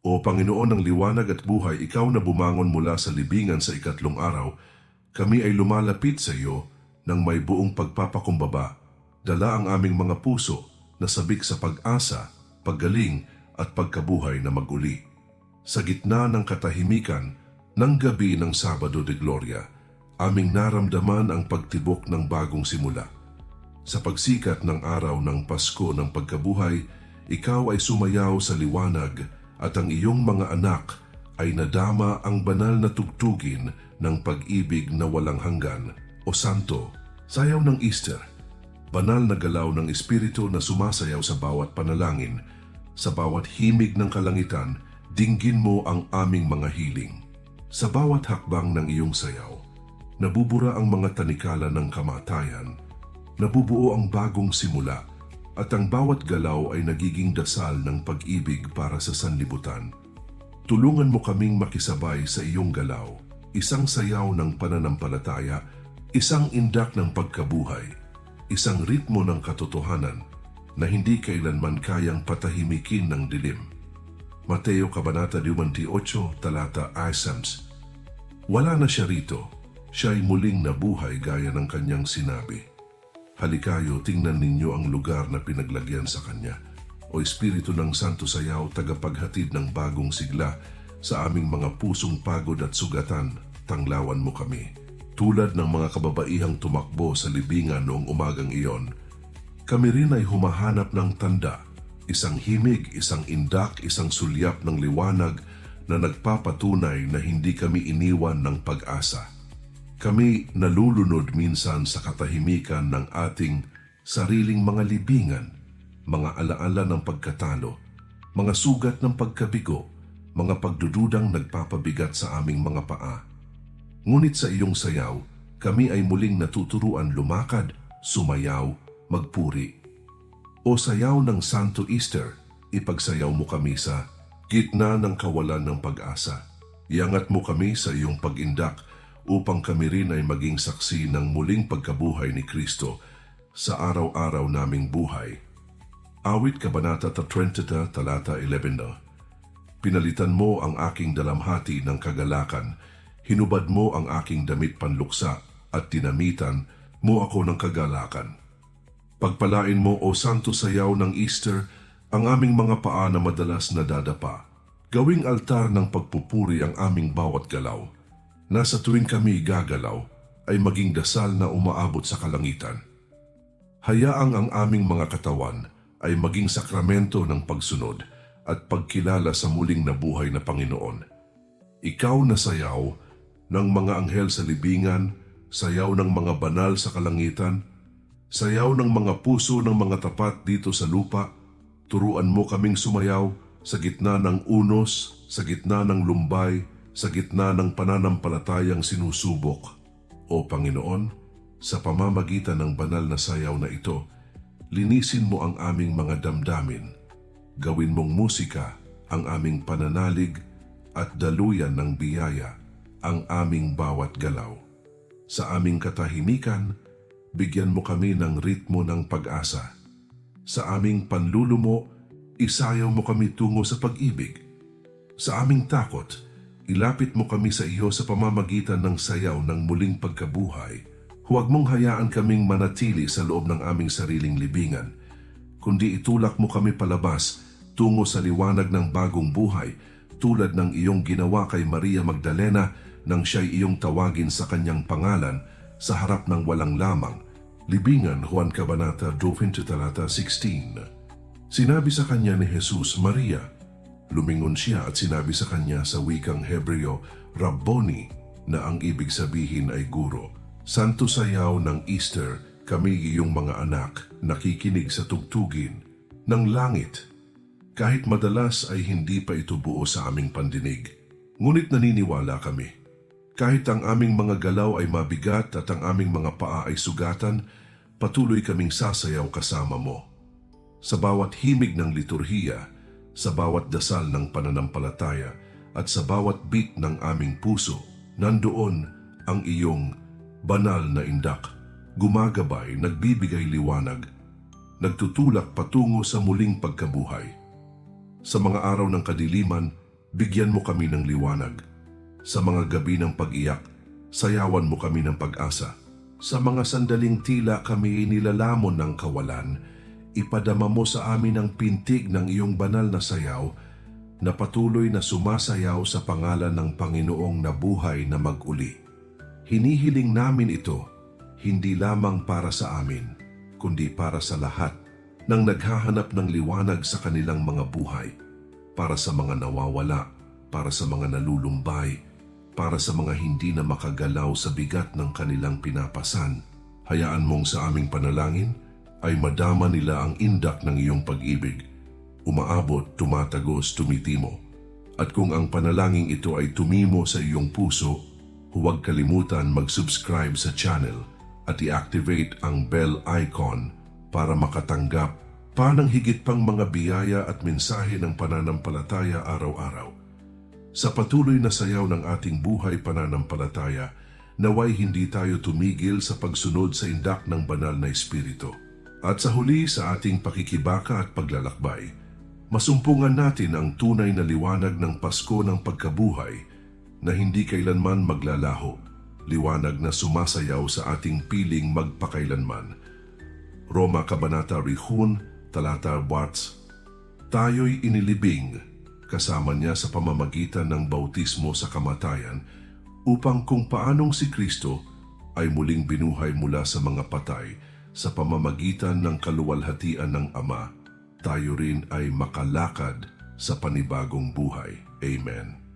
O Panginoon ng liwanag at buhay, ikaw na bumangon mula sa libingan sa ikatlong araw, kami ay lumalapit sa iyo ng may buong pagpapakumbaba. Dala ang aming mga puso na sabik sa pag-asa, paggaling at pagkabuhay na maguli. Sa gitna ng katahimikan ng gabi ng Sabado de Gloria, aming naramdaman ang pagtibok ng bagong simula. Sa pagsikat ng araw ng Pasko ng pagkabuhay, ikaw ay sumayaw sa liwanag at ang iyong mga anak ay nadama ang banal na tugtugin ng pag-ibig na walang hanggan o santo. Sayaw ng Easter, banal na galaw ng Espiritu na sumasayaw sa bawat panalangin, sa bawat himig ng kalangitan, dinggin mo ang aming mga hiling. Sa bawat hakbang ng iyong sayaw, nabubura ang mga tanikala ng kamatayan, nabubuo ang bagong simula, at ang bawat galaw ay nagiging dasal ng pag-ibig para sa sanlibutan. Tulungan mo kaming makisabay sa iyong galaw, isang sayaw ng pananampalataya, isang indak ng pagkabuhay, isang ritmo ng katotohanan na hindi kailanman kayang patahimikin ng dilim. Mateo Kabanata 28, talata Asams. Wala na siya rito, siya ay muling nabuhay gaya ng kanyang sinabi. Halikayo, tingnan ninyo ang lugar na pinaglagyan sa Kanya. O Espiritu ng Santo Sayaw, tagapaghatid ng bagong sigla sa aming mga pusong pagod at sugatan, tanglawan mo kami. Tulad ng mga kababaihang tumakbo sa libingan noong umagang iyon, kami rin ay humahanap ng tanda, isang himig, isang indak, isang sulyap ng liwanag na nagpapatunay na hindi kami iniwan ng pag-asa. Kami nalulunod minsan sa katahimikan ng ating sariling mga libingan, mga alaala ng pagkatalo, mga sugat ng pagkabigo, mga pagdududang nagpapabigat sa aming mga paa. Ngunit sa iyong sayaw, kami ay muling natuturuan lumakad, sumayaw, magpuri. O sayaw ng Santo Easter, ipagsayaw mo kami sa gitna ng kawalan ng pag-asa. Iangat mo kami sa iyong pag-indak upang kami rin ay maging saksi ng muling pagkabuhay ni Kristo sa araw-araw naming buhay. Awit Kabanata 20 talata 11 Pinalitan mo ang aking dalamhati ng kagalakan, hinubad mo ang aking damit panluksa at tinamitan mo ako ng kagalakan. Pagpalain mo o santo sayaw ng Easter ang aming mga paa na madalas nadadapa. Gawing altar ng pagpupuri ang aming bawat galaw na sa tuwing kami gagalaw ay maging dasal na umaabot sa kalangitan. Hayaang ang aming mga katawan ay maging sakramento ng pagsunod at pagkilala sa muling nabuhay na Panginoon. Ikaw na sayaw ng mga anghel sa libingan, sayaw ng mga banal sa kalangitan, sayaw ng mga puso ng mga tapat dito sa lupa, turuan mo kaming sumayaw sa gitna ng unos, sa gitna ng lumbay, sa gitna ng pananampalatayang sinusubok. O Panginoon, sa pamamagitan ng banal na sayaw na ito, linisin mo ang aming mga damdamin. Gawin mong musika ang aming pananalig at daluyan ng biyaya ang aming bawat galaw. Sa aming katahimikan, bigyan mo kami ng ritmo ng pag-asa. Sa aming panlulumo, isayaw mo kami tungo sa pag-ibig. Sa aming takot, ilapit mo kami sa iyo sa pamamagitan ng sayaw ng muling pagkabuhay. Huwag mong hayaan kaming manatili sa loob ng aming sariling libingan, kundi itulak mo kami palabas tungo sa liwanag ng bagong buhay tulad ng iyong ginawa kay Maria Magdalena nang siya'y iyong tawagin sa kanyang pangalan sa harap ng walang lamang. Libingan Juan Cabanata 20 talata 16 Sinabi sa kanya ni Jesus, Maria, Lumingon siya at sinabi sa kanya sa wikang Hebreo, Rabboni, na ang ibig sabihin ay guro. Santo sayaw ng Easter, kami iyong mga anak, nakikinig sa tugtugin ng langit. Kahit madalas ay hindi pa ito buo sa aming pandinig. Ngunit naniniwala kami. Kahit ang aming mga galaw ay mabigat at ang aming mga paa ay sugatan, patuloy kaming sasayaw kasama mo. Sa bawat himig ng liturhiya, sa bawat dasal ng pananampalataya at sa bawat beat ng aming puso, nandoon ang iyong banal na indak, gumagabay, nagbibigay liwanag, nagtutulak patungo sa muling pagkabuhay. Sa mga araw ng kadiliman, Bigyan mo kami ng liwanag. Sa mga gabi ng pag-iyak, sayawan mo kami ng pag-asa. Sa mga sandaling tila kami nilalamon ng kawalan, ipadama mo sa amin ang pintig ng iyong banal na sayaw na patuloy na sumasayaw sa pangalan ng Panginoong nabuhay na mag-uli. Hinihiling namin ito, hindi lamang para sa amin, kundi para sa lahat ng naghahanap ng liwanag sa kanilang mga buhay, para sa mga nawawala, para sa mga nalulumbay, para sa mga hindi na makagalaw sa bigat ng kanilang pinapasan. Hayaan mong sa aming panalangin ay madama nila ang indak ng iyong pag-ibig. Umaabot, tumatagos, tumitimo. At kung ang panalangin ito ay tumimo sa iyong puso, huwag kalimutan mag-subscribe sa channel at i-activate ang bell icon para makatanggap pa ng higit pang mga biyaya at mensahe ng pananampalataya araw-araw. Sa patuloy na sayaw ng ating buhay pananampalataya, naway hindi tayo tumigil sa pagsunod sa indak ng banal na Espiritu. At sa huli sa ating pakikibaka at paglalakbay, masumpungan natin ang tunay na liwanag ng Pasko ng pagkabuhay na hindi kailanman maglalaho, liwanag na sumasayaw sa ating piling magpakailanman. Roma Kabanata Rihun, Talata Watts, tayo'y inilibing kasama niya sa pamamagitan ng bautismo sa kamatayan upang kung paanong si Kristo ay muling binuhay mula sa mga patay sa pamamagitan ng kaluwalhatian ng Ama, tayo rin ay makalakad sa panibagong buhay. Amen.